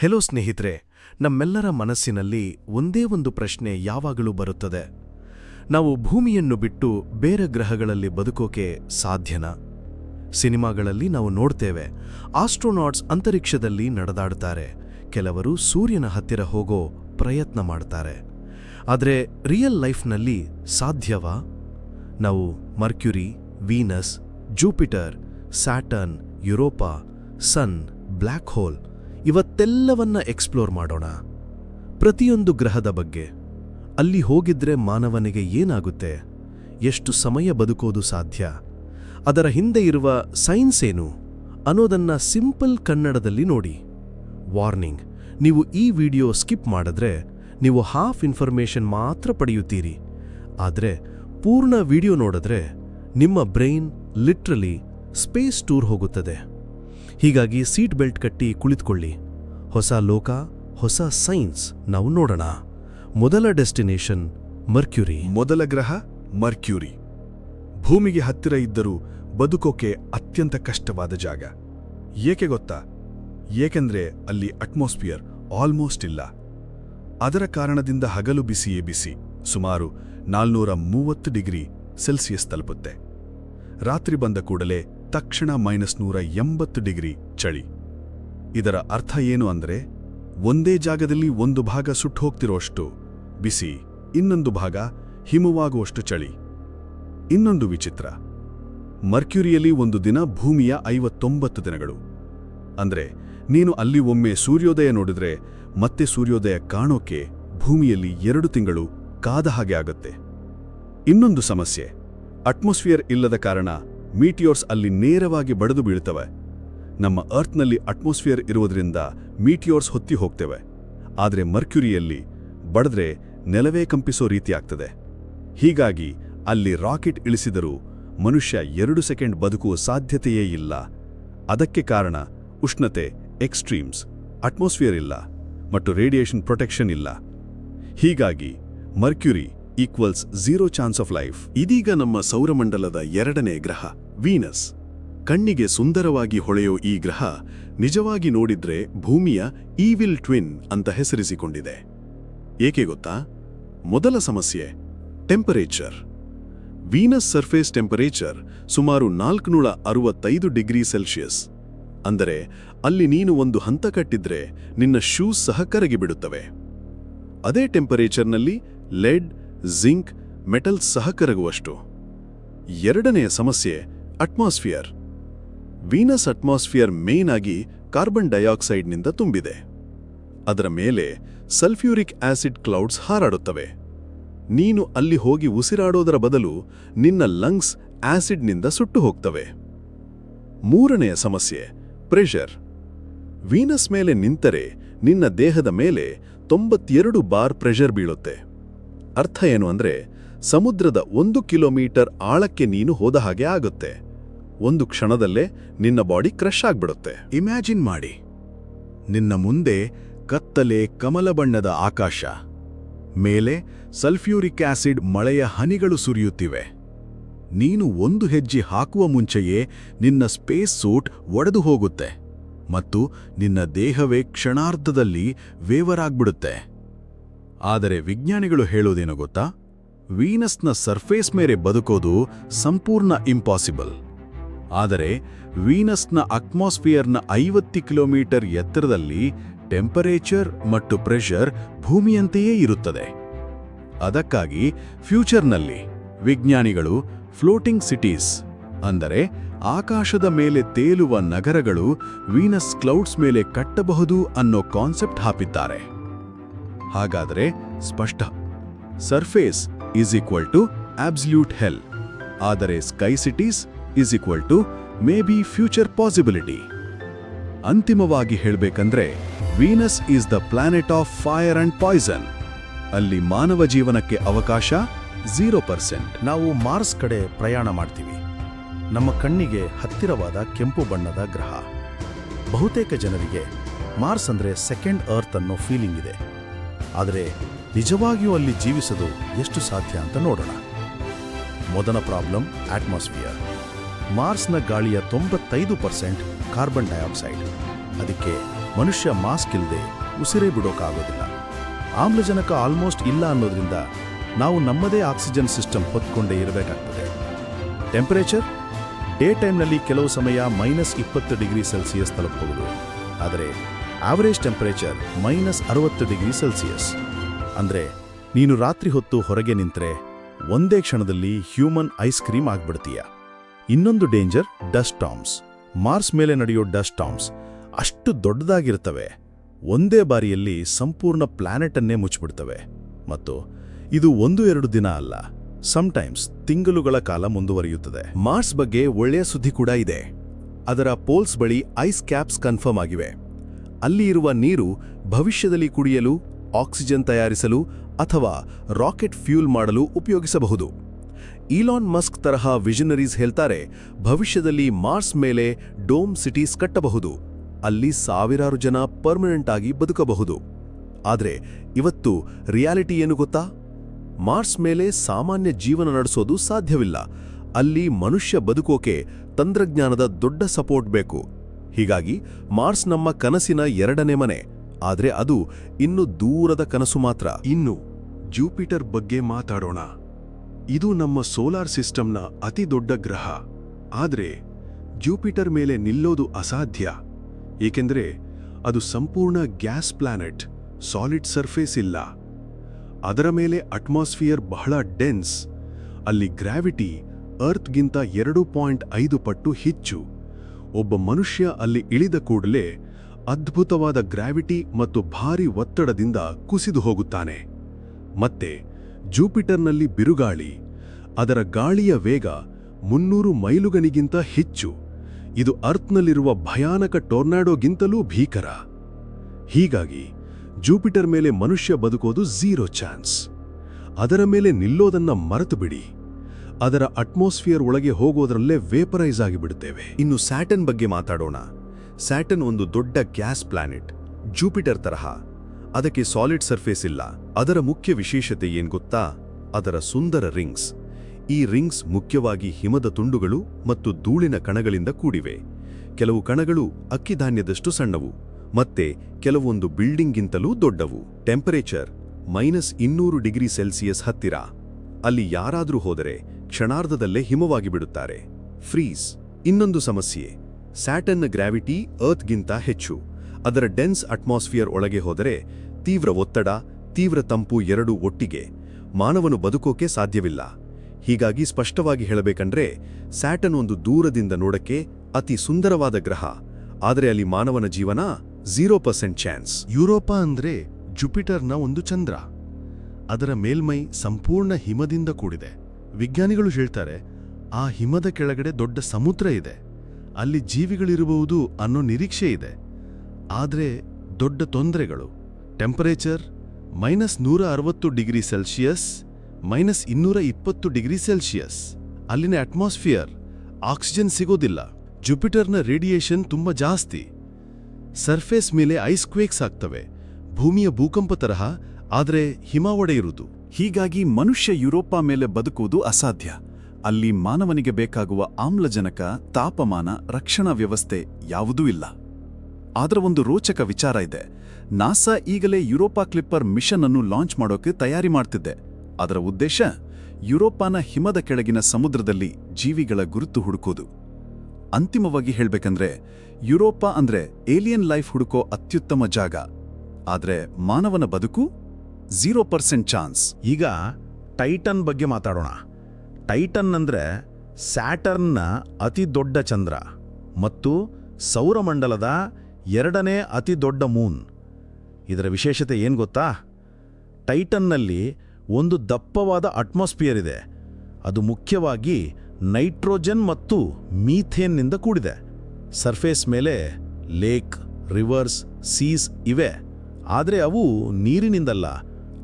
Hello ಸ್ನೇಹಿತರೆ, ನಮ್ಮೆಲ್ಲರ ಮನಸ್ಸಿನಲ್ಲಿ ಒಂದೇ ಒಂದು ಪ್ರಶ್ನೆ ಯಾವಾಗಲೂ ಬರುತ್ತದೆ. ನಾವು ಭೂಮಿಯನ್ನು ಬಿಟ್ಟು ಬೇರೆ ಗ್ರಹಗಳಲ್ಲಿ ಬದುಕೋಕೆ ಸಾಧ್ಯನಾ? ಸಿನಿಮಾಗಳಲ್ಲಿ ನಾವು ನೋಡ್ತೇವೆ, ಆಸ್ಟ್ರೋನಾಟ್ಸ್ ಅಂತರಿಕ್ಷದಲ್ಲಿ ನಡೆದಾಡ್ತಾರೆ. ಕೆಲವರು ಸೂರ್ಯನ ಹತ್ತಿರ ಹೋಗೋ ಪ್ರಯತ್ನ ಮಾಡ್ತಾರೆ. ಆದರೆ ರಿಯಲ್ ಲೈಫ್ನಲ್ಲಿ ಸಾಧ್ಯವಾ? ನಾವು Mercury, Venus, Jupiter, Saturn, Europa, sun, black hole ಇವತ್ತೆಲ್ಲವನ್ನ explore ಮಾಡೋಣ. ಪ್ರತಿಯೊಂದು ಗ್ರಹದ ಬಗ್ಗೆ. ಅಲ್ಲಿ ಹೋಗಿದ್ರೆ ಮಾನವನಿಗೆ ಏನಾಗುತ್ತೆ? ಎಷ್ಟು ಸಮಯ ಬದುಕೋದು ಸಾಧ್ಯ? ಅದರ ಹಿಂದೆ ಇರುವ ಸೈನ್ಸ್ ಏನು? ಅನ್ನೋದನ್ನ ಸಿಂಪಲ್ ಕನ್ನಡದಲ್ಲಿ ನೋಡಿ. ವಾರ್ನಿಂಗ್ ನೀವು ಈ ವಿಡಿಯೋ ಸ್ಕಿಪ್ ಮಾಡಿದ್ರೆ ನೀವು ಹಾಫ್ ಇನ್ಫಾರ್ಮೇಷನ್ ಮಾತ್ರ ಪಡೆಯುತ್ತೀರಿ. ಆದರೆ ಪೂರ್ಣ ವಿಡಿಯೋ ನೋಡಿದ್ರೆ ನಿಮ್ಮ ಬ್ರೈನ್ ಲಿಟ್ರಲಿ ಸ್ಪೇಸ್ ಟೂರ್ ಹೋಗುತ್ತದೆ. ಹೀಗಾಗಿ ಸೀಟ್ ಬೆಲ್ಟ್ ಕಟ್ಟಿ ಕುಳಿತುಕೊಳ್ಳಿ. ಹೊಸ ಲೋಕ, ಹೊಸ ಸೈನ್ಸ್ ನಾವು ನೋಡೋಣ. ಮೊದಲ ಡೆಸ್ಟಿನೇಷನ್ ಮರ್ಕ್ಯುರಿ. ಮೊದಲ ಗ್ರಹ ಮರ್ಕ್ಯೂರಿ. ಭೂಮಿಗೆ ಹತ್ತಿರ ಇದ್ದರೂ ಬದುಕೋಕೆ ಅತ್ಯಂತ ಕಷ್ಟವಾದ ಜಾಗ. ಏಕೆ ಗೊತ್ತಾ? ಏಕೆಂದ್ರೆ ಅಲ್ಲಿ ಅಟ್ಮಾಸ್ಫಿಯರ್ ಆಲ್ಮೋಸ್ಟ್ ಇಲ್ಲ. ಅದರ ಕಾರಣದಿಂದ ಹಗಲು ಬಿಸಿಯೇ ಬಿಸಿ. ಸುಮಾರು ನಾಲ್ನೂರ ಮೂವತ್ತು ಡಿಗ್ರಿ ಸೆಲ್ಸಿಯಸ್ ತಲುಪುತ್ತೆ. ರಾತ್ರಿ ಬಂದ ಕೂಡಲೇ ತಕ್ಷಣ ಮೈನಸ್ ನೂರ ಎಂಬತ್ತು ಡಿಗ್ರಿ ಚಳಿ. ಇದರ ಅರ್ಥ ಏನು ಅಂದ್ರೆ, ಒಂದೇ ಜಾಗದಲ್ಲಿ ಒಂದು ಭಾಗ ಸುಟ್ಟು ಹೋಗ್ತಿರೋಷ್ಟು ಬಿಸಿ, ಇನ್ನೊಂದು ಭಾಗ ಹಿಮವಾಗುವಷ್ಟು ಚಳಿ. ಇನ್ನೊಂದು ವಿಚಿತ್ರ. ಮರ್ಕ್ಯುರಿಯಲ್ಲಿ ಒಂದು ದಿನ ಭೂಮಿಯ ಐವತ್ತೊಂಬತ್ತು ದಿನಗಳು. ಅಂದ್ರೆ, ನೀನು ಅಲ್ಲಿ ಒಮ್ಮೆ ಸೂರ್ಯೋದಯ ನೋಡಿದ್ರೆ ಮತ್ತೆ ಸೂರ್ಯೋದಯ ಕಾಣೋಕೆ ಭೂಮಿಯಲ್ಲಿ ಎರಡು ತಿಂಗಳು ಕಾದ ಹಾಗೆ ಆಗುತ್ತೆ. ಇನ್ನೊಂದು ಸಮಸ್ಯೆ, ಅಟ್ಮಾಸ್ಫಿಯರ್ ಇಲ್ಲದ ಕಾರಣ ಮೀಟಿಯೋರ್ಸ್ ಅಲ್ಲಿ ನೇರವಾಗಿ ಬಡಿದು ಬೀಳ್ತವೆ. ನಮ್ಮ ಅರ್ತ್ನಲ್ಲಿ ಅಟ್ಮಾಸ್ಫಿಯರ್ ಇರುವುದರಿಂದ ಮೀಟಿಯೋರ್ಸ್ ಹೊತ್ತಿ ಹೋಗ್ತೇವೆ. ಆದರೆ ಮರ್ಕ್ಯುರಿಯಲ್ಲಿ ಬಡದ್ರೆ ನೆಲವೇ ಕಂಪಿಸೋ ರೀತಿ ಆಗ್ತದೆ. ಹೀಗಾಗಿ ಅಲ್ಲಿ ರಾಕೆಟ್ ಇಳಿಸಿದರೂ ಮನುಷ್ಯ ಎರಡು ಸೆಕೆಂಡ್ ಬದುಕುವ ಸಾಧ್ಯತೆಯೇ ಇಲ್ಲ. ಅದಕ್ಕೆ ಕಾರಣ ಉಷ್ಣತೆ ಎಕ್ಸ್ಟ್ರೀಮ್ಸ್, ಅಟ್ಮಾಸ್ಫಿಯರ್ ಇಲ್ಲ ಮತ್ತು ರೇಡಿಯೇಷನ್ ಪ್ರೊಟೆಕ್ಷನ್ ಇಲ್ಲ. ಹೀಗಾಗಿ Mercury equals zero chance of life. ಇದೀಗ ನಮ್ಮ ಸೌರಮಂಡಲದ ಎರಡನೇ ಗ್ರಹ ವೀನಸ್. ಕಣ್ಣಿಗೆ ಸುಂದರವಾಗಿ ಹೊಳೆಯೋ ಈ ಗ್ರಹ ನಿಜವಾಗಿ ನೋಡಿದ್ರೆ ಭೂಮಿಯ ಈವಿಲ್ ಟ್ವಿನ್ ಅಂತ ಹೆಸರಿಸಿಕೊಂಡಿದೆ. ಏಕೆ ಗೊತ್ತಾ? ಮೊದಲ ಸಮಸ್ಯೆ, ಟೆಂಪರೇಚರ್. ವೀನಸ್ ಸರ್ಫೇಸ್ ಟೆಂಪರೇಚರ್ ಸುಮಾರು ನಾಲ್ಕುನೂರ ಅರವತ್ತೈದು ಡಿಗ್ರಿ ಸೆಲ್ಸಿಯಸ್ ಅಂದರೆ ಅಲ್ಲಿ ನೀನು ಒಂದು ಹಂತ ಕಟ್ಟಿದ್ರೆ ನಿನ್ನ ಶೂಸ್ ಸಹ ಕರಗಿಬಿಡುತ್ತವೆ ಅದೇ ಟೆಂಪರೇಚರ್ನಲ್ಲಿ ಲೆಡ್, ಜಿಂಕ್, ಮೆಟಲ್ಸ್ ಸಹ ಕರಗುವಷ್ಟು. ಎರಡನೆಯ ಸಮಸ್ಯೆ ಅಟ್ಮಾಸ್ಫಿಯರ್ ವೀನಸ್ ಅಟ್ಮಾಸ್ಫಿಯರ್ ಮೇನ್ ಆಗಿ ಕಾರ್ಬನ್ ಡೈಆಕ್ಸೈಡ್ನಿಂದ ತುಂಬಿದೆ. ಅದರ ಮೇಲೆ ಸಲ್ಫ್ಯೂರಿಕ್ ಆಸಿಡ್ ಕ್ಲೌಡ್ಸ್ ಹಾರಾಡುತ್ತವೆ. ನೀನು ಅಲ್ಲಿ ಹೋಗಿ ಉಸಿರಾಡೋದರ ಬದಲು ನಿನ್ನ ಲಂಗ್ಸ್ ಆಸಿಡ್ನಿಂದ ಸುಟ್ಟು ಹೋಗ್ತವೆ. ಮೂರನೆಯ ಸಮಸ್ಯೆ ಪ್ರೆಷರ್ ವೀನಸ್ ಮೇಲೆ ನಿಂತರೆ ನಿನ್ನ ದೇಹದ ಮೇಲೆ ತೊಂಬತ್ತೆರಡು ಬಾರ್ ಪ್ರೆಷರ್ ಬೀಳುತ್ತೆ. ಅರ್ಥ ಏನು ಅಂದರೆ ಸಮುದ್ರದ ಒಂದು ಕಿಲೋಮೀಟರ್ ಆಳಕ್ಕೆ ನೀನು ಹೋದ ಹಾಗೆ ಆಗುತ್ತೆ. ಒಂದು ಕ್ಷಣದಲ್ಲೇ ನಿನ್ನ ಬಾಡಿ ಕ್ರಶ್ ಆಗ್ಬಿಡುತ್ತೆ. ಇಮ್ಯಾಜಿನ್ ಮಾಡಿ. ನಿನ್ನ ಮುಂದೆ ಕತ್ತಲೆ ಕಮಲ ಬಣ್ಣದ ಆಕಾಶ. ಮೇಲೆ ಸಲ್ಫ್ಯೂರಿಕ್ ಆಸಿಡ್ ಮಳೆಯ ಹನಿಗಳು ಸುರಿಯುತ್ತಿವೆ. ನೀನು ಒಂದು ಹೆಜ್ಜೆ ಹಾಕುವ ಮುಂಚೆಯೇ ನಿನ್ನ ಸ್ಪೇಸ್ ಸೂಟ್ ಒಡೆದು ಹೋಗುತ್ತೆ. ಮತ್ತು ನಿನ್ನ ದೇಹವೇ ಕ್ಷಣಾರ್ಧದಲ್ಲಿ ವೇವರಾಗ್ಬಿಡುತ್ತೆ ಆದರೆ ವಿಜ್ಞಾನಿಗಳು ಹೇಳೋದೇನು ಗೊತ್ತಾ? ವೀನಸ್ನ ಸರ್ಫೇಸ್ ಮೇಲೆ ಬದುಕೋದು ಸಂಪೂರ್ಣ ಇಂಪಾಸಿಬಲ್ ಆದರೆ ವೀನಸ್ನ ಅಟ್ಮಾಸ್ಫಿಯರ್ನ ಐವತ್ತು ಕಿಲೋಮೀಟರ್ ಎತ್ತರದಲ್ಲಿ ಟೆಂಪರೇಚರ್ ಮತ್ತು ಪ್ರೆಷರ್ ಭೂಮಿಯಂತೆಯೇ ಇರುತ್ತದೆ. ಅದಕ್ಕಾಗಿ ಫ್ಯೂಚರ್ನಲ್ಲಿ ವಿಜ್ಞಾನಿಗಳು ಫ್ಲೋಟಿಂಗ್ ಸಿಟೀಸ್ ಅಂದರೆ ಆಕಾಶದ ಮೇಲೆ ತೇಲುವ ನಗರಗಳು ವೀನಸ್ ಕ್ಲೌಡ್ಸ್ ಮೇಲೆ ಕಟ್ಟಬಹುದು ಅನ್ನೋ ಕಾನ್ಸೆಪ್ಟ್ ಹಾಪಿದ್ದಾರೆ. ಹಾಗಾದರೆ ಸ್ಪಷ್ಟ. Surface is equal to absolute hell. ಆದರೆ sky cities is equal to maybe future possibility ಅಂತಿಮವಾಗಿ ಹೇಳಬೇಕಂದ್ರೆ Venus is the planet of fire and poison ಅಲ್ಲಿ ಮಾನವ ಜೀವನಕ್ಕೆ ಅವಕಾಶ ಝೀರೋ ಪರ್ಸೆಂಟ್ ನಾವು ಮಾರ್ಸ್ ಕಡೆ ಪ್ರಯಾಣ ಮಾಡ್ತೀವಿ. ನಮ್ಮ ಕಣ್ಣಿಗೆ ಹತ್ತಿರವಾದ ಕೆಂಪು ಬಣ್ಣದ ಗ್ರಹ. ಬಹುತೇಕ ಜನರಿಗೆ ಮಾರ್ಸ್ ಅಂದರೆ ಸೆಕೆಂಡ್ ಅರ್ತ್ ಅನ್ನೋ ಫೀಲಿಂಗ್ ಇದೆ. ಆದರೆ ನಿಜವಾಗಿಯೂ ಅಲ್ಲಿ ಜೀವಿಸೋದು ಎಷ್ಟು ಸಾಧ್ಯ ಅಂತ ನೋಡೋಣ. ಮೊದಲ ಪ್ರಾಬ್ಲಮ್ ಅಟ್ಮಾಸ್ಫಿಯರ್ ಮಾರ್ಸ್ನ ಗಾಳಿಯ ತೊಂಬತ್ತೈದು ಪರ್ಸೆಂಟ್ ಕಾರ್ಬನ್ ಡೈಆಕ್ಸೈಡ್. ಅದಕ್ಕೆ ಮನುಷ್ಯ ಮಾಸ್ಕ್ ಇಲ್ಲದೆ ಉಸಿರೇ ಬಿಡೋಕ್ಕಾಗೋದಿಲ್ಲ ಆಮ್ಲಜನಕ ಆಲ್ಮೋಸ್ಟ್ ಇಲ್ಲ ಅನ್ನೋದ್ರಿಂದ ನಾವು ನಮ್ಮದೇ ಆಕ್ಸಿಜನ್ ಸಿಸ್ಟಮ್ ಹೊತ್ಕೊಂಡೇ ಇರಬೇಕಾಗ್ತದೆ. ಟೆಂಪರೇಚರ್? ಡೇ ಟೈಮ್ನಲ್ಲಿ ಕೆಲವು ಸಮಯ ಮೈನಸ್ ಇಪ್ಪತ್ತು ಡಿಗ್ರಿ ಸೆಲ್ಸಿಯಸ್ ತಲುಪಬಹುದು. ಆದರೆ ಆವರೇಜ್ ಟೆಂಪರೇಚರ್ ಮೈನಸ್ ಅರವತ್ತು ಡಿಗ್ರಿ ಸೆಲ್ಸಿಯಸ್. ಅಂದರೆ ನೀನು ರಾತ್ರಿ ಹೊತ್ತು ಹೊರಗೆ ನಿಂತರೆ ಒಂದೇ ಕ್ಷಣದಲ್ಲಿ ಹ್ಯೂಮನ್ ಐಸ್ ಕ್ರೀಮ್ ಆಗ್ಬಿಡ್ತೀಯ? ಇನ್ನೊಂದು ಡೇಂಜರ್ ಡಸ್ಟ್ ಟಾಮ್ಸ್ ಮಾರ್ಸ್ ಮೇಲೆ ನಡೆಯೋ ಡಸ್ಟ್ ಟಾಮ್ಸ್ ಅಷ್ಟು ದೊಡ್ಡದಾಗಿರ್ತವೆ. ಒಂದೇ ಬಾರಿಯಲ್ಲಿ ಸಂಪೂರ್ಣ ಪ್ಲಾನೆಟನ್ನೇ ಮುಚ್ಚಿಬಿಡ್ತವೆ. ಮತ್ತು ಇದು ಒಂದು ಎರಡು ದಿನ ಅಲ್ಲ ಸಮ್ಟೈಮ್ಸ್ ತಿಂಗಳುಗಳ ಕಾಲ ಮುಂದುವರಿಯುತ್ತದೆ. ಮಾರ್ಸ್ ಬಗ್ಗೆ ಒಳ್ಳೆಯ ಸುದ್ದಿ ಕೂಡ ಇದೆ. ಅದರ ಪೋಲ್ಸ್ ಬಳಿ ಐಸ್ ಕ್ಯಾಪ್ಸ್ ಕನ್ಫರ್ಮ್ ಆಗಿವೆ. ಅಲ್ಲಿ ಇರುವ ನೀರು ಭವಿಷ್ಯದಲ್ಲಿ ಕುಡಿಯಲು, ಆಕ್ಸಿಜನ್ ತಯಾರಿಸಲು ಅಥವಾ ರಾಕೆಟ್ ಫ್ಯೂಲ್ ಮಾಡಲು ಉಪಯೋಗಿಸಬಹುದು. ಈಲಾನ್ ಮಸ್ಕ್ ತರಹ ವಿಷನರೀಸ್ ಹೇಳ್ತಾರೆ, ಭವಿಷ್ಯದಲ್ಲಿ ಮಾರ್ಸ್ ಮೇಲೆ ಡೋಮ್ ಸಿಟೀಸ್ ಕಟ್ಟಬಹುದು. ಅಲ್ಲಿ ಸಾವಿರಾರು ಜನ ಪರ್ಮನೆಂಟ್ ಆಗಿ ಬದುಕಬಹುದು. ಆದರೆ, ಇವತ್ತು ರಿಯಾಲಿಟಿ ಏನು ಗೊತ್ತಾ? ಮಾರ್ಸ್ ಮೇಲೆ ಸಾಮಾನ್ಯ ಜೀವನ ನಡೆಸೋದು ಸಾಧ್ಯವಿಲ್ಲ. ಅಲ್ಲಿ ಮನುಷ್ಯ ಬದುಕೋಕೆ ತಂತ್ರಜ್ಞಾನದ ದೊಡ್ಡ ಸಪೋರ್ಟ್ ಬೇಕು. ಹೀಗಾಗಿ ಮಾರ್ಸ್ ನಮ್ಮ ಕನಸಿನ ಎರಡನೇ ಮನೆ. ಆದರೆ ಅದು ಇನ್ನು ದೂರದ ಕನಸು ಮಾತ್ರ. ಇನ್ನು ಜೂಪಿಟರ್ ಬಗ್ಗೆ ಮಾತಾಡೋಣ. ಇದು ನಮ್ಮ ಸೋಲಾರ್ ಸಿಸ್ಟಮ್ನ ಅತಿ ದೊಡ್ಡ ಗ್ರಹ. ಆದರೆ, ಜೂಪಿಟರ್ ಮೇಲೆ ನಿಲ್ಲೋದು ಅಸಾಧ್ಯ. ಏಕೆಂದರೆ, ಅದು ಸಂಪೂರ್ಣ ಗ್ಯಾಸ್ ಪ್ಲಾನೆಟ್, ಸಾಲಿಡ್ ಸರ್ಫೇಸ್ ಇಲ್ಲ. ಅದರ ಮೇಲೆ ಅಟ್ಮಾಸ್ಫಿಯರ್ ಬಹಳ ಡೆನ್ಸ್. ಅಲ್ಲಿ ಗ್ರಾವಿಟಿ ಅರ್ತ್ಗಿಂತ ಎರಡು ಪಾಯಿಂಟ್ ಐದು ಪಟ್ಟು ಹೆಚ್ಚು. ಒಬ್ಬ ಮನುಷ್ಯ ಅಲ್ಲಿ ಇಳಿದ ಕೂಡಲೇ ಅದ್ಭುತವಾದ ಗ್ರಾವಿಟಿ ಮತ್ತು ಭಾರಿ ಒತ್ತಡದಿಂದ ಕುಸಿದು ಹೋಗುತ್ತಾನೆ. ಮತ್ತೆ ಜೂಪಿಟರ್ನಲ್ಲಿ ಬಿರುಗಾಳಿ, ಅದರ ಗಾಳಿಯ ವೇಗ ಮುನ್ನೂರು ಮೈಲುಗನಿಗಿಂತ ಹೆಚ್ಚು. ಇದು ಅರ್ಥ್ನಲ್ಲಿರುವ ಭಯಾನಕ ಟೋರ್ನಾಡೋಗಿಂತಲೂ ಭೀಕರ. ಹೀಗಾಗಿ ಜೂಪಿಟರ್ ಮೇಲೆ ಮನುಷ್ಯ ಬದುಕೋದು ಝೀರೋ ಚಾನ್ಸ್. ಅದರ ಮೇಲೆ ನಿಲ್ಲೋದನ್ನ ಮರೆತು ಬಿಡಿ ಅದರ ಅಟ್ಮಾಸ್ಫಿಯರ್ ಒಳಗೆ ಹೋಗೋದರಲ್ಲೇ ವೇಪರೈಸ್ ಆಗಿಬಿಡುತ್ತೇವೆ. ಇನ್ನು ಸ್ಯಾಟನ್ ಬಗ್ಗೆ ಮಾತಾಡೋಣ. ಸ್ಯಾಟನ್ ಒಂದು ದೊಡ್ಡ ಗ್ಯಾಸ್ ಪ್ಲಾನೆಟ್. ಜೂಪಿಟರ್ ತರಹ. ಅದಕ್ಕೆ ಸಾಲಿಡ್ ಸರ್ಫೇಸ್ ಇಲ್ಲ. ಅದರ ಮುಖ್ಯ ವಿಶೇಷತೆ ಏನ್ ಗೊತ್ತಾ? ಅದರ ಸುಂದರ ರಿಂಗ್ಸ್ ಈ ರಿಂಗ್ಸ್ ಮುಖ್ಯವಾಗಿ ಹಿಮದ ತುಂಡುಗಳು ಮತ್ತು ಧೂಳಿನ ಕಣಗಳಿಂದ ಕೂಡಿವೆ. ಕೆಲವು ಕಣಗಳು ಅಕ್ಕಿಧಾನ್ಯದಷ್ಟು ಸಣ್ಣವು, ಮತ್ತೆ ಕೆಲವೊಂದು ಬಿಲ್ಡಿಂಗ್ಗಿಂತಲೂ ದೊಡ್ಡವು. ಟೆಂಪರೇಚರ್ ಮೈನಸ್ ಇನ್ನೂರು ಡಿಗ್ರಿ ಸೆಲ್ಸಿಯಸ್ ಹತ್ತಿರ. ಅಲ್ಲಿ ಯಾರಾದರೂ ಹೋದರೆ ಕ್ಷಣಾರ್ಧದಲ್ಲೇ ಹಿಮವಾಗಿ ಬಿಡುತ್ತಾರೆ. ಫ್ರೀಸ್ ಇನ್ನೊಂದು ಸಮಸ್ಯೆ. ಸ್ಯಾಟನ್ನ ಗ್ರಾವಿಟಿ ಅರ್ತ್ಗಿಂತ ಹೆಚ್ಚು. ಅದರ ಡೆನ್ಸ್ ಅಟ್ಮಾಸ್ಫಿಯರ್ ಒಳಗೆ ಹೋದರೆ ತೀವ್ರ ಒತ್ತಡ, ತೀವ್ರ ತಂಪು ಎರಡೂ ಒಟ್ಟಿಗೆ. ಮಾನವನು ಬದುಕೋಕೆ ಸಾಧ್ಯವಿಲ್ಲ. ಹೀಗಾಗಿ ಸ್ಪಷ್ಟವಾಗಿ ಹೇಳಬೇಕಂದ್ರೆ, ಸ್ಯಾಟನ್ ಒಂದು ದೂರದಿಂದ ನೋಡಕ್ಕೆ ಅತಿ ಸುಂದರವಾದ ಗ್ರಹ. ಆದರೆ ಅಲ್ಲಿ ಮಾನವನ ಜೀವನ ಝೀರೋ ಪರ್ಸೆಂಟ್ ಚಾನ್ಸ್. ಯುರೋಪ ಅಂದ್ರೆ ಜುಪಿಟರ್ನ ಒಂದು ಚಂದ್ರ. ಅದರ ಮೇಲ್ಮೈ ಸಂಪೂರ್ಣ ಹಿಮದಿಂದ ಕೂಡಿದೆ. ವಿಜ್ಞಾನಿಗಳು ಹೇಳ್ತಾರೆ, ಆ ಹಿಮದ ಕೆಳಗಡೆ ದೊಡ್ಡ ಸಮುದ್ರ ಇದೆ. ಅಲ್ಲಿ ಜೀವಿಗಳಿರಬಹುದು ಅನ್ನೋ ನಿರೀಕ್ಷೆ ಇದೆ. ಆದರೆ ದೊಡ್ಡ ತೊಂದರೆಗಳು. ಟೆಂಪರೇಚರ್ ಮೈನಸ್ ನೂರ ಅರವತ್ತು ಡಿಗ್ರಿ ಸೆಲ್ಸಿಯಸ್ ಮೈನಸ್ ಇನ್ನೂರ ಇಪ್ಪತ್ತು ಡಿಗ್ರಿ ಸೆಲ್ಸಿಯಸ್ ಅಲ್ಲಿನ ಅಟ್ಮಾಸ್ಫಿಯರ್ ಆಕ್ಸಿಜನ್ ಸಿಗೋದಿಲ್ಲ. ಜುಪಿಟರ್ನ ರೇಡಿಯೇಷನ್ ತುಂಬ ಜಾಸ್ತಿ. ಸರ್ಫೇಸ್ ಮೇಲೆ ಐಸ್ ಕ್ವೇಕ್ಸ್ ಆಗ್ತವೆ. ಭೂಮಿಯ ಭೂಕಂಪ ತರಹ, ಆದರೆ ಹಿಮ ಒಡೆಯಿರುವುದು ಹೀಗಾಗಿ ಮನುಷ್ಯ ಯುರೋಪ ಮೇಲೆ ಬದುಕುವುದು ಅಸಾಧ್ಯ. ಅಲ್ಲಿ ಮಾನವನಿಗೆ ಬೇಕಾಗುವ ಆಮ್ಲಜನಕ, ತಾಪಮಾನ, ರಕ್ಷಣಾ ವ್ಯವಸ್ಥೆ ಯಾವುದೂ ಇಲ್ಲ. ಆದ್ರ ಒಂದು ರೋಚಕ ವಿಚಾರ ಇದೆ. ನಾಸಾ ಈಗಲೇ ಯುರೋಪಾ ಕ್ಲಿಪ್ಪರ್ ಮಿಷನ್ ಅನ್ನು ಲಾಂಚ್ ಮಾಡೋಕೆ ತಯಾರಿ ಮಾಡ್ತಿದ್ದೆ. ಅದರ ಉದ್ದೇಶ ಯುರೋಪಾನ ಹಿಮದ ಕೆಳಗಿನ ಸಮುದ್ರದಲ್ಲಿ ಜೀವಿಗಳ ಗುರುತು ಹುಡುಕೋದು. ಅಂತಿಮವಾಗಿ ಹೇಳಬೇಕಂದ್ರೆ ಯುರೋಪಾ ಅಂದ್ರೆ ಏಲಿಯನ್ ಲೈಫ್ ಹುಡುಕೋ ಅತ್ಯುತ್ತಮ ಜಾಗ. ಆದ್ರೆ ಮಾನವನ ಬದುಕು? Zero percent chance. ಈಗ ಟೈಟನ್ ಬಗ್ಗೆ ಮಾತಾಡೋಣ. ಟೈಟನ್ ಅಂದ್ರೆ ಸ್ಯಾಟರ್ನ್ನ ಅತಿ ದೊಡ್ಡ ಚಂದ್ರ ಮತ್ತು ಸೌರಮಂಡಲದ ಎರಡನೇ ಅತಿ ದೊಡ್ಡ ಮೂನ್. ಇದರ ವಿಶೇಷತೆ ಏನು ಗೊತ್ತಾ? ಟೈಟನ್ನಲ್ಲಿ ಒಂದು ದಪ್ಪವಾದ ಅಟ್ಮಾಸ್ಫಿಯರ್ ಇದೆ. ಅದು ಮುಖ್ಯವಾಗಿ ನೈಟ್ರೋಜನ್ ಮತ್ತು ಮೀಥೇನ್ನಿಂದ ಕೂಡಿದೆ. ಸರ್ಫೇಸ್ ಮೇಲೆ ಲೇಕ್ ರಿವರ್ಸ್ ಸೀಸ್ ಇವೆ. ಆದರೆ ಅವು ನೀರಿನಿಂದಲ್ಲ.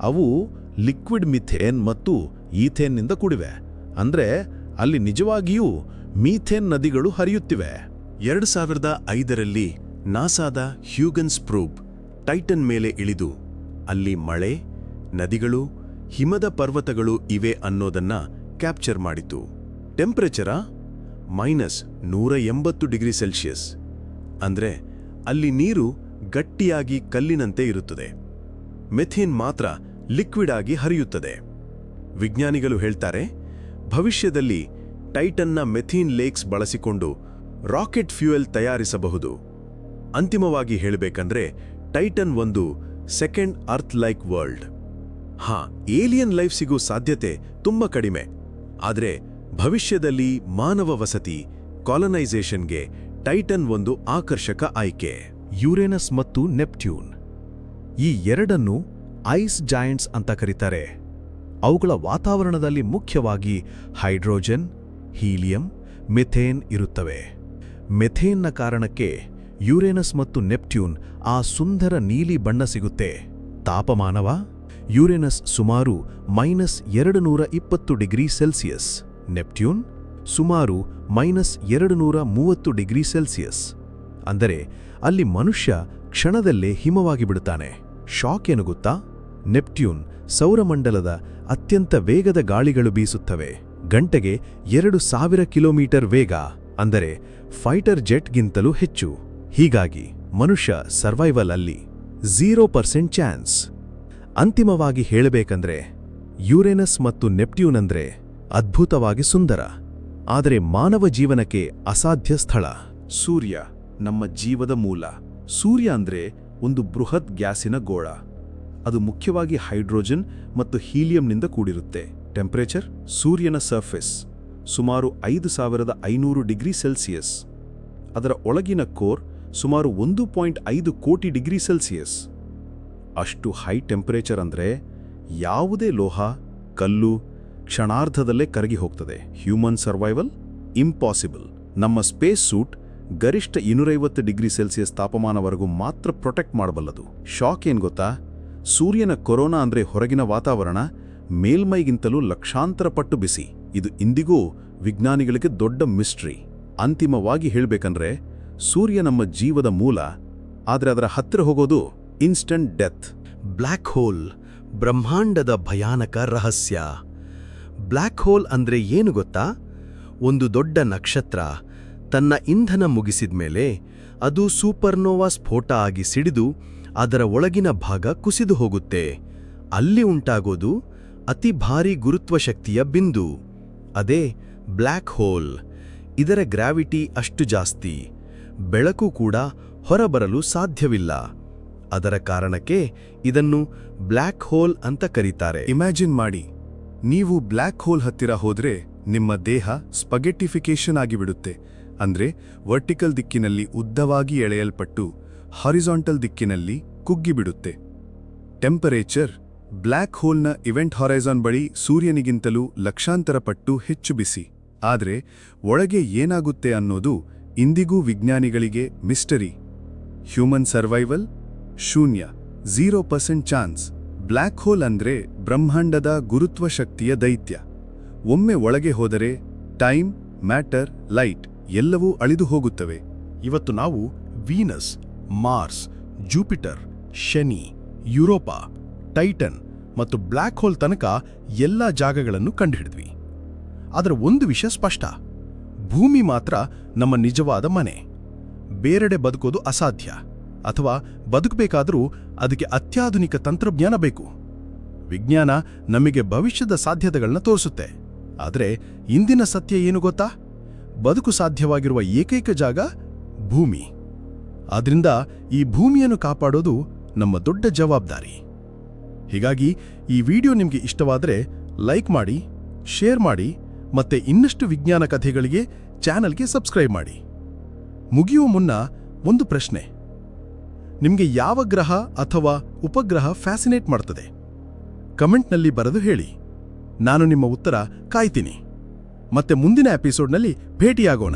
ಅವು ಲಿಕ್ವಿಡ್ ಮಿಥೇನ್ ಮತ್ತು ಈಥೇನ್ನಿಂದ ಕೂಡಿವೆ. ಅಂದರೆ ಅಲ್ಲಿ ನಿಜವಾಗಿಯೂ ಮೀಥೇನ್ ನದಿಗಳು ಹರಿಯುತ್ತಿವೆ. ಎರಡು ಸಾವಿರದ ಐದರಲ್ಲಿ ನಾಸಾದ ಹ್ಯೂಗನ್ಸ್ ಪ್ರೂಬ್ ಟೈಟನ್ ಮೇಲೆ ಇಳಿದು, ಅಲ್ಲಿ ಮಳೆ, ನದಿಗಳು, ಹಿಮದ ಪರ್ವತಗಳು ಇವೆ ಅನ್ನೋದನ್ನ ಕ್ಯಾಪ್ಚರ್ ಮಾಡಿತು. ಟೆಂಪ್ರೇಚರ? ಮೈನಸ್ ನೂರ ಎಂಬತ್ತು ಡಿಗ್ರಿ ಸೆಲ್ಸಿಯಸ್ ಅಂದ್ರೆ ಅಲ್ಲಿ ನೀರು ಗಟ್ಟಿಯಾಗಿ ಕಲ್ಲಿನಂತೆ ಇರುತ್ತದೆ. ಮೆಥೇನ್ ಮಾತ್ರ ಲಿಕ್ವಿಡ್ ಆಗಿ ಹರಿಯುತ್ತದೆ. ವಿಜ್ಞಾನಿಗಳು ಹೇಳ್ತಾರೆ, ಭವಿಷ್ಯದಲ್ಲಿ ಟೈಟನ್ನ ಮೆಥೀನ್ ಲೇಕ್ಸ್ ಬಳಸಿಕೊಂಡು ರಾಕೆಟ್ ಫ್ಯೂಯಲ್ ತಯಾರಿಸಬಹುದು. ಅಂತಿಮವಾಗಿ ಹೇಳಬೇಕಂದ್ರೆ ಟೈಟನ್ ಒಂದು ಸೆಕೆಂಡ್ ಅರ್ತ್ ಲೈಕ್ ವರ್ಲ್ಡ್. ಹಾ, ಏಲಿಯನ್ ಲೈಫ್ ಸಿಗೋ ಸಾಧ್ಯತೆ ತುಂಬಾ ಕಡಿಮೆ. ಆದರೆ ಭವಿಷ್ಯದಲ್ಲಿ ಮಾನವ ವಸತಿ, ಕಾಲನೈಸೇಷನ್ಗೆ ಟೈಟನ್ ಒಂದು ಆಕರ್ಷಕ ಆಯ್ಕೆ. ಯುರೇನಸ್ ಮತ್ತು ನೆಪ್ಟ್ಯೂನ್. ಈ ಎರಡನ್ನು ಐಸ್ ಜಾಯಿಂಟ್ಸ್ ಅಂತ ಕರೀತಾರೆ. ಅವುಗಳ ವಾತಾವರಣದಲ್ಲಿ ಮುಖ್ಯವಾಗಿ ಹೈಡ್ರೋಜನ್, ಹೀಲಿಯಂ, ಮೆಥೇನ್ ಇರುತ್ತವೆ. ಮೆಥೇನ್ನ ಕಾರಣಕ್ಕೆ ಯುರೇನಸ್ ಮತ್ತು ನೆಪ್ಟ್ಯೂನ್ ಆ ಸುಂದರ ನೀಲಿ ಬಣ್ಣ ಸಿಗುತ್ತೆ. ತಾಪಮಾನವ? ಯುರೇನಸ್ ಸುಮಾರು ಮೈನಸ್ ಎರಡು ನೂರ ಇಪ್ಪತ್ತು ಡಿಗ್ರಿ ಸೆಲ್ಸಿಯಸ್. ನೆಪ್ಟ್ಯೂನ್ ಸುಮಾರು ಮೈನಸ್ ಎರಡು ನೂರ ಮೂವತ್ತು ಡಿಗ್ರಿ ಸೆಲ್ಸಿಯಸ್. ಅಂದರೆ ಅಲ್ಲಿ ಮನುಷ್ಯ ಕ್ಷಣದಲ್ಲೇ ಹಿಮವಾಗಿ ಬಿಡುತ್ತಾನೆ ಶಾಕ್ ಏನು ಗೊತ್ತಾ? ನೆಪ್ಟ್ಯೂನ್ ಸೌರಮಂಡಲದ ಅತ್ಯಂತ ವೇಗದ ಗಾಳಿಗಳು ಬೀಸುತ್ತವೆ. ಗಂಟೆಗೆ ಎರಡು ಸಾವಿರ ಕಿಲೋಮೀಟರ್ ವೇಗ, ಅಂದರೆ ಫೈಟರ್ ಜೆಟ್ಗಿಂತಲೂ ಹೆಚ್ಚು. ಹೀಗಾಗಿ ಮನುಷ್ಯ ಸರ್ವೈವಲ್ ಅಲ್ಲಿ ಝೀರೋ ಪರ್ಸೆಂಟ್ ಚಾನ್ಸ್ ಅಂತಿಮವಾಗಿ ಹೇಳಬೇಕಂದ್ರೆ ಯುರೇನಸ್ ಮತ್ತು ನೆಪ್ಟ್ಯೂನ್ ಅಂದ್ರೆ ಅದ್ಭುತವಾಗಿ ಸುಂದರ. ಆದರೆ ಮಾನವ ಜೀವನಕ್ಕೆ ಅಸಾಧ್ಯ ಸ್ಥಳ ಸೂರ್ಯ, ನಮ್ಮ ಜೀವದ ಮೂಲ. ಸೂರ್ಯ ಅಂದ್ರೆ ಒಂದು ಬೃಹತ್ ಗ್ಯಾಸಿನ ಗೋಳ. ಅದು ಮುಖ್ಯವಾಗಿ ಹೈಡ್ರೋಜನ್ ಮತ್ತು ಹೀಲಿಯಂನಿಂದ ಕೂಡಿರುತ್ತೆ. ಟೆಂಪರೇಚರ್ ಸೂರ್ಯನ ಸರ್ಫೇಸ್ ಸುಮಾರು ಐದು ಸಾವಿರದ ಐನೂರು ಡಿಗ್ರಿ ಸೆಲ್ಸಿಯಸ್ ಅದರ ಒಳಗಿನ ಕೋರ್ ಸುಮಾರು ಒಂದು ಪಾಯಿಂಟ್ ಐದು ಕೋಟಿ ಡಿಗ್ರಿ ಸೆಲ್ಸಿಯಸ್. ಅಷ್ಟು ಹೈ ಟೆಂಪರೇಚರ್ ಅಂದ್ರೆ ಯಾವುದೇ ಲೋಹ, ಕಲ್ಲು, ಕ್ಷಣಾರ್ಧದಲ್ಲೇ ಕರಗಿ ಹೋಗ್ತದೆ. Human survival impossible. ನಮ್ಮ ಸ್ಪೇಸ್ ಸೂಟ್ ಗರಿಷ್ಠ ಇನ್ನೂರೈವತ್ತು ಡಿಗ್ರಿ ಸೆಲ್ಸಿಯಸ್ ತಾಪಮಾನವರೆಗೂ ಮಾತ್ರ ಪ್ರೊಟೆಕ್ಟ್ ಮಾಡಬಲ್ಲದು. ಶಾಕ್ ಏನ್ ಗೊತ್ತಾ? ಸೂರ್ಯನ ಕೊರೋನಾ ಅಂದ್ರೆ ಹೊರಗಿನ ವಾತಾವರಣ ಮೇಲ್ಮೈಗಿಂತಲೂ ಲಕ್ಷಾಂತರ ಪಟ್ಟು ಬಿಸಿ. ಇದು ಇಂದಿಗೂ ವಿಜ್ಞಾನಿಗಳಿಗೆ ದೊಡ್ಡ ಮಿಸ್ಟ್ರಿ. ಅಂತಿಮವಾಗಿ ಹೇಳ್ಬೇಕಂದ್ರೆ ಸೂರ್ಯ ನಮ್ಮ ಜೀವದ ಮೂಲ, ಆದರೆ ಅದರ ಹತ್ತಿರ ಹೋಗೋದು ಇನ್ಸ್ಟಂಟ್ ಡೆತ್ ಬ್ಲ್ಯಾಕ್ ಹೋಲ್ ಬ್ರಹ್ಮಾಂಡದ ಭಯಾನಕ ರಹಸ್ಯ. ಬ್ಲ್ಯಾಕ್ ಹೋಲ್ ಅಂದ್ರೆ ಏನು ಗೊತ್ತಾ? ಒಂದು ದೊಡ್ಡ ನಕ್ಷತ್ರ ತನ್ನ ಇಂಧನ ಮುಗಿಸಿದ ಮೇಲೆ ಅದು ಸೂಪರ್ನೋವಾ ಸ್ಫೋಟ ಆಗಿ ಸಿಡಿದು ಅದರ ಒಳಗಿನ ಭಾಗ ಕುಸಿದು ಹೋಗುತ್ತೆ. ಅಲ್ಲಿ ಉಂಟಾಗೋದು ಅತಿ ಭಾರಿ ಗುರುತ್ವಶಕ್ತಿಯ ಬಿಂದು. ಅದೇ ಬ್ಲ್ಯಾಕ್ ಹೋಲ್ ಇದರ ಗ್ರಾವಿಟಿ ಅಷ್ಟು ಜಾಸ್ತಿ. ಬೆಳಕು ಕೂಡ ಹೊರಬರಲು ಸಾಧ್ಯವಿಲ್ಲ. ಅದರ ಕಾರಣಕ್ಕೆ ಇದನ್ನು ಬ್ಲ್ಯಾಕ್ ಹೋಲ್ ಅಂತ ಕರೀತಾರೆ. ಇಮ್ಯಾಜಿನ್ ಮಾಡಿ. ನೀವು ಬ್ಲ್ಯಾಕ್ ಹೋಲ್ ಹತ್ತಿರ ಹೋದರೆ ನಿಮ್ಮ ದೇಹ ಸ್ಪಗೆಟಿಫಿಕೇಶನ್ ಆಗಿಬಿಡುತ್ತೆ. ಅಂದ್ರೆ ವರ್ಟಿಕಲ್ ದಿಕ್ಕಿನಲ್ಲಿ ಉದ್ದವಾಗಿ ಎಳೆಯಲ್ಪಟ್ಟು ಹಾರಿಸಾಂಟಲ್ ದಿಕ್ಕಿನಲ್ಲಿ ಕುಗ್ಗಿಬಿಡುತ್ತೆ. ಟೆಂಪರೇಚರ್ ಬ್ಲ್ಯಾಕ್ ಹೋಲ್ನ ಇವೆಂಟ್ ಹಾರೈಸಾನ್ ಬಳಿ ಸೂರ್ಯನಿಗಿಂತಲೂ ಲಕ್ಷಾಂತರ ಪಟ್ಟು ಹೆಚ್ಚು ಬಿಸಿ. ಆದ್ರೆ ಒಳಗೆ ಏನಾಗುತ್ತೆ ಅನ್ನೋದು ಇಂದಿಗೂ ವಿಜ್ಞಾನಿಗಳಿಗೆ ಮಿಸ್ಟರಿ. ಹ್ಯೂಮನ್ ಸರ್ವೈವಲ್ ಶೂನ್ಯ, zero percent chance. Black hole ಅಂದ್ರೆ ಬ್ರಹ್ಮಾಂಡದ ಗುರುತ್ವ ಶಕ್ತಿಯ ದೈತ್ಯ. ಒಮ್ಮೆ ಒಳಗೆ ಹೋದರೆ ಟೈಮ್, ಮ್ಯಾಟರ್, ಲೈಟ್ ಎಲ್ಲವೂ ಅಳಿದು ಹೋಗುತ್ತವೆ. ಇವತ್ತು ನಾವು Venus, Mars, Jupiter, Shani, Europa, Titan ಮತ್ತು ಬ್ಲ್ಯಾಕ್ ಹೋಲ್ ತನಕ ಎಲ್ಲ ಜಾಗಗಳನ್ನು ಕಂಡುಹಿಡಿದ್ವಿ. ಅದರ ಒಂದು ವಿಷಯ ಸ್ಪಷ್ಟ. ಭೂಮಿ ಮಾತ್ರ ನಮ್ಮ ನಿಜವಾದ ಮನೆ. ಬೇರೆಡೆ ಬದುಕೋದು ಅಸಾಧ್ಯ. ಅಥವಾ ಬದುಕಬೇಕಾದರೂ ಅದಕ್ಕೆ ಅತ್ಯಾಧುನಿಕ ತಂತ್ರಜ್ಞಾನ ಬೇಕು. ವಿಜ್ಞಾನ ನಮಗೆ ಭವಿಷ್ಯದ ಸಾಧ್ಯತೆಗಳನ್ನ ತೋರಿಸುತ್ತೆ. ಆದರೆ ಇಂದಿನ ಸತ್ಯ ಏನು ಗೊತ್ತಾ? ಬದುಕು ಸಾಧ್ಯವಾಗಿರುವ ಏಕೈಕ ಜಾಗ ಭೂಮಿ. ಆದ್ರಿಂದ ಈ ಭೂಮಿಯನ್ನು ಕಾಪಾಡೋದು ನಮ್ಮ ದೊಡ್ಡ ಜವಾಬ್ದಾರಿ. ಹೀಗಾಗಿ ಈ ವಿಡಿಯೋ ನಿಮಗೆ ಇಷ್ಟವಾದರೆ ಲೈಕ್ ಮಾಡಿ, ಶೇರ್ ಮಾಡಿ ಮತ್ತೆ ಇನ್ನಷ್ಟು ವಿಜ್ಞಾನ ಕಥೆಗಳಿಗೆ ಚಾನಲ್ಗೆ ಸಬ್ಸ್ಕ್ರೈಬ್ ಮಾಡಿ. ಮುಗಿಯುವ ಮುನ್ನ ಒಂದು ಪ್ರಶ್ನೆ. ನಿಮಗೆ ಯಾವ ಗ್ರಹ ಅಥವಾ ಉಪಗ್ರಹ ಫ್ಯಾಸಿನೇಟ್ ಮಾಡ್ತದೆ? ಕಮೆಂಟ್ನಲ್ಲಿ ಬರೆದು ಹೇಳಿ. ನಾನು ನಿಮ್ಮ ಉತ್ತರ ಕಾಯ್ತೀನಿ. ಮತ್ತೆ ಮುಂದಿನ ಎಪಿಸೋಡ್ನಲ್ಲಿ ಭೇಟಿಯಾಗೋಣ.